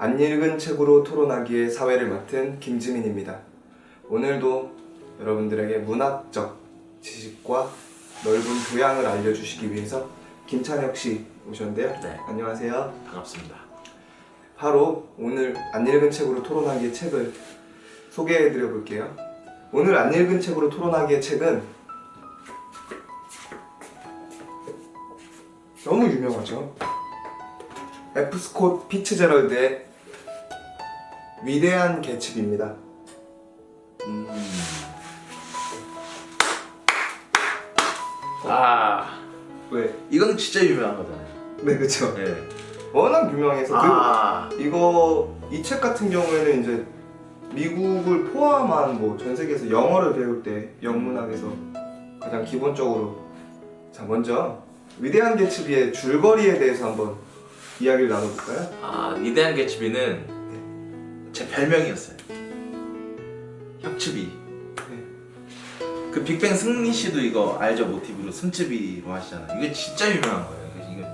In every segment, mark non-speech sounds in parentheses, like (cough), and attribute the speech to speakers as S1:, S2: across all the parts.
S1: 안 읽은 책으로 토론하기의 사회를 맡은 김지민입니다. 오늘도 여러분들에게 문학적 지식과 넓은 교양을 알려주시기 위해서 김찬혁 씨 오셨는데요.
S2: 네.
S1: 안녕하세요.
S2: 반갑습니다.
S1: 바로 오늘 안 읽은 책으로 토론하기의 책을 소개해드려 볼게요. 오늘 안 읽은 책으로 토론하기의 책은 너무 유명하죠. F. 스콧 피츠제럴드의 위대한 개츠비입니다.
S2: 음. 아,
S1: 왜?
S2: 이건 진짜 유명한 거잖아요.
S1: 네, 그렇죠.
S2: 네.
S1: 워낙 유명해서
S2: 아,
S1: 그 이거 이 책 같은 경우에는 이제 미국을 포함한 뭐 전 세계에서 영어를 배울 때 영문학에서 가장 기본적으로 자 먼저 위대한 개츠비의 줄거리에 대해서 한번 이야기를 나눠볼까요?
S2: 아, 위대한 개츠비는 제 별명이었어요. 혁츠비. 그 빅뱅 승리 씨도 이거 알죠 모티브로 승츠비로 하시잖아요. 이거 진짜 유명한 거예요. 이거, 이거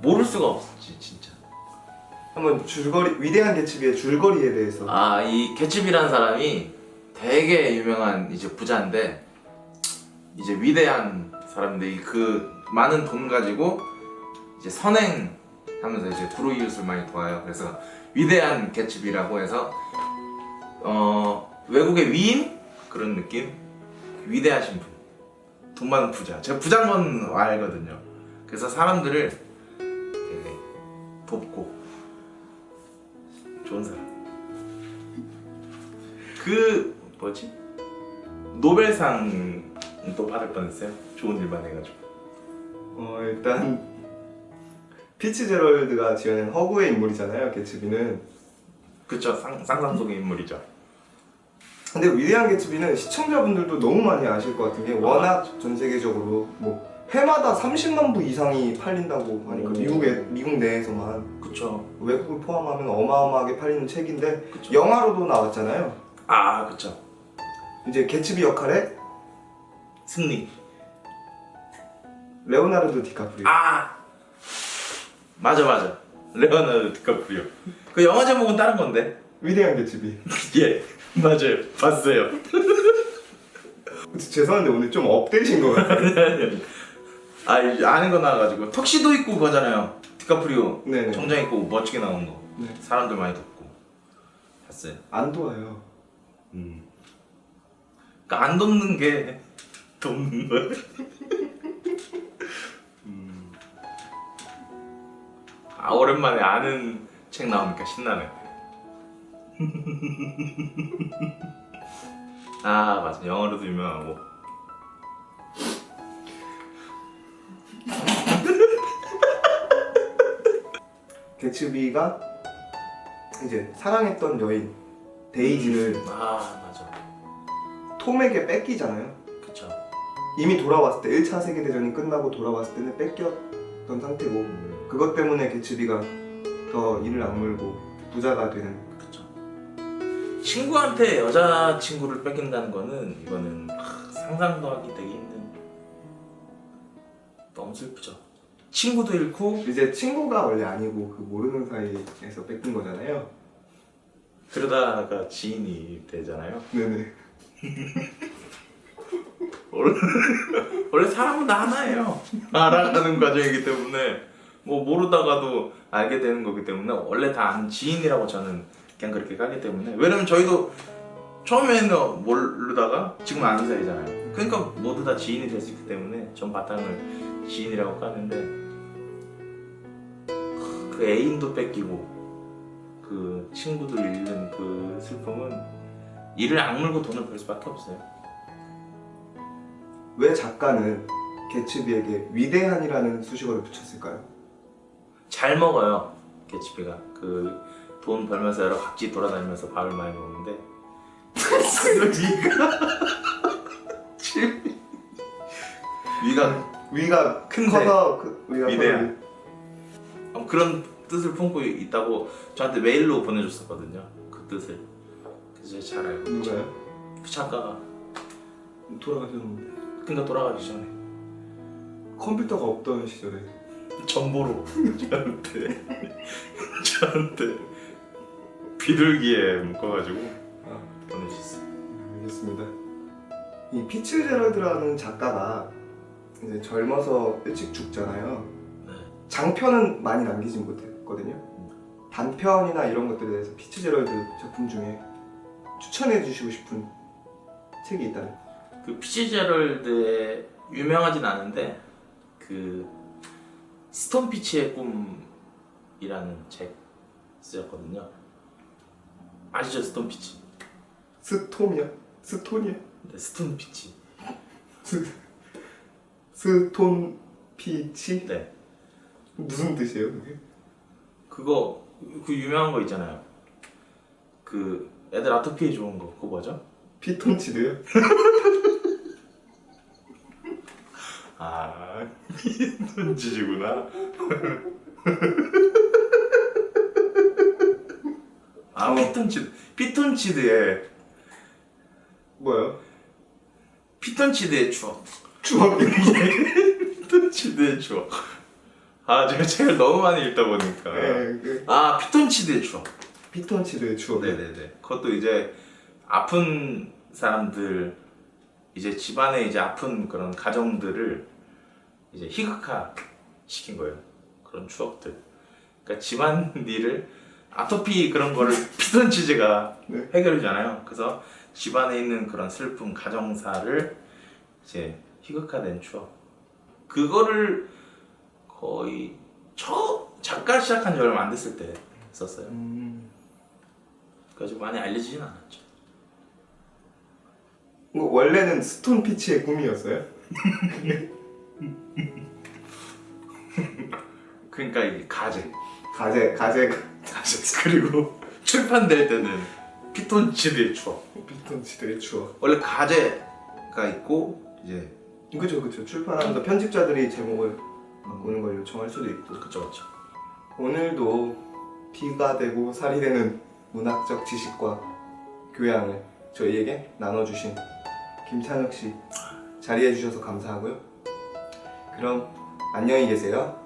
S2: 모를 수가 없지 진짜.
S1: 한번 줄거리 위대한 개츠비의 줄거리에 대해서
S2: 아, 이 개츠비라는 사람이 되게 유명한 이제 부자인데 이제 위대한 사람인데 이그 많은 돈 가지고 이제 선행하면서 이제 불우이웃을 많이 도와요. 그래서 위대한 개츠비라고 해서 어 외국의 위인 그런 느낌 위대하신 분, 돈 많은 부자. 제가 부자인 건 알거든요. 그래서 사람들을 되게 돕고 좋은 사람. 그 뭐지 노벨상 또 받을 뻔했어요. 좋은 일만 해가지고.
S1: 어 일단 피츠제럴드가 지어낸 허구의 인물이잖아요 개츠비는
S2: 그쵸 상, 상상 속의 인물이죠.
S1: 근데 위대한 개츠비는 시청자분들도 너무 많이 아실 것 같은 게 워낙 전 세계적으로 뭐 해마다 30만 부 이상이 팔린다고 하니까
S2: 오.
S1: 미국에 미국 내에서만
S2: 그쵸.
S1: 외국을 포함하면 어마어마하게 팔리는 책인데
S2: 그쵸.
S1: 영화로도 나왔잖아요.
S2: 아 그쵸.
S1: 이제 개츠비 역할에
S2: 승리.
S1: 레오나르도 디카프리오.
S2: 아 맞아 맞아. 레오나르도 디카프리오. 그 영화 제목은 다른 건데.
S1: 위대한 개츠비. (laughs)
S2: 예 맞아요. 봤어요. (laughs)
S1: 죄송한데 오늘 좀 업되신 것 같아요. (laughs)
S2: 아 이- 아는 거 나와가지고 턱시도 입고 그거잖아요. 디카프리오
S1: 네네.
S2: 정장 입고 멋지게 나온 거.
S1: 네.
S2: 사람들 많이 돕고 봤어요.
S1: 안 도와요.
S2: 음. 그러니까 안 돕는 게 돕는 거야. 아 오랜만에 아는 책 나오니까 신나네. (laughs) 아 맞아 영어로도 유명하고. (laughs)
S1: 개츠비가 이제 사랑했던 여인 데이지를
S2: 아 맞아.
S1: 톰에게 뺏기잖아요.
S2: 그쵸.
S1: 이미 돌아왔을 때 1차 세계대전이 끝나고 돌아왔을 때는 뺏겼던 상태고
S2: 음,
S1: 그것 때문에 개츠비가 더 이를 악물고 부자가 되는
S2: 그쵸. 친구한테 여자 친구를 뺏긴다는 거는 이거는 하, 상상도 하기 되게 힘든. 너무 슬프죠. 친구도 잃고
S1: 이제 친구가 원래 아니고 그 모르는 사이에서 뺏긴 거잖아요.
S2: 그러다가 지인이 되잖아요.
S1: 네네. (laughs)
S2: 원래, 원래 사람은 다 하나예요. (laughs) 알아가는 과정이기 때문에 뭐 모르다가도 알게 되는 거기 때문에 원래 다 아는 지인이라고 저는 그냥 그렇게 가기 때문에 왜냐면 저희도 처음에는 모르다가 지금 아는 사이잖아요. 그러니까 모두 다 지인이 될 수 있기 때문에 전 바탕을 지인이라고 까는데 그 애인도 뺏기고 그 친구도 잃는 그 슬픔은 이를 악물고 돈을 벌 수밖에 없어요.
S1: 왜 작가는 개츠비에게 위대한이라는 수식어를 붙였을까요?
S2: 잘 먹어요 개츠비가. 그 돈 벌면서 여러 각지 돌아다니면서 밥을 많이 먹는데. (laughs) 위가 위가
S1: 위가
S2: 큰데.
S1: 커서 그 위가
S2: 위대한. 어, 그런 뜻을 품고 있다고 저한테 메일로 보내줬었거든요 그 뜻을. 그래서 제가 잘 알고
S1: 누가요?
S2: 그 작가가.
S1: 돌아가셨는데.
S2: 그러니까 돌아가기 전에.
S1: 컴퓨터가 없던 시절에
S2: 전보로 저한테 저한테 비둘기에 묶어가지고
S1: 아,
S2: 보내주셨어요.
S1: 알겠습니다. 이 피츠제럴드라는 작가가 이제 젊어서 일찍 죽잖아요.
S2: 네.
S1: 장편은 많이 남기진 못했거든요. 단편이나 이런 것들에 대해서 피츠제럴드 작품 중에 추천해 주시고 싶은 책이 있다면
S2: 그 피치제럴드의 유명하진 않은데 그 스톤 피치의 꿈이라는 책 쓰였거든요. 아시죠 스톤 피치?
S1: 스톰이야? 스톤이야?
S2: 네, 스톤 피치.
S1: 스 스톤 피치?
S2: 네,
S1: 무슨 뜻이에요 그게?
S2: 그거 그 유명한 거 있잖아요. 그 애들 아토피에 좋은 거 그거 뭐죠?
S1: 피톤치드요? (laughs)
S2: 아 던지지구나. 아
S1: 어.
S2: 피톤치드 피톤치드의
S1: 뭐요?
S2: 피톤치드의 추억.
S1: 추억 (laughs)
S2: 피톤치드의 추억. 아 제가 책을 너무 많이 읽다 보니까.
S1: 네, 그
S2: 아 피톤치드의 추억.
S1: 피톤치드의 추억
S2: 네네네. 그것도 이제 아픈 사람들 이제 집안에 이제 아픈 그런 가정들을 이제 희극화 시킨 거예요. 그런 추억들. 그러니까 집안 일을 아토피 그런 거를 (laughs) 피톤치즈가
S1: 네.
S2: 해결해주잖아요. 그래서 집안에 있는 그런 슬픔 가정사를 이제 희극화된 추억. 그거를 거의 첫 작가 시작한 지 얼마 안 됐을 때 썼어요.
S1: 음,
S2: 그래서 많이 알려지진 않았죠.
S1: 이거 원래는 스톤 피치의 꿈이었어요? (laughs)
S2: 그러니까 이 가제,
S1: 가제 가제
S2: 가제 그리고 출판될 때는 피톤치드의 추억.
S1: 피톤치드의 추억
S2: 원래 가제가 있고 이제
S1: 그쵸 그쵸 출판하면서 편집자들이 제목을 바꾸는 걸 요청할 수도 있고
S2: 그쵸 그쵸.
S1: 오늘도 피가 되고 살이 되는 문학적 지식과 교양을 저희에게 나눠주신 김찬혁 씨 자리해 주셔서 감사하고요. 그럼 안녕히 계세요.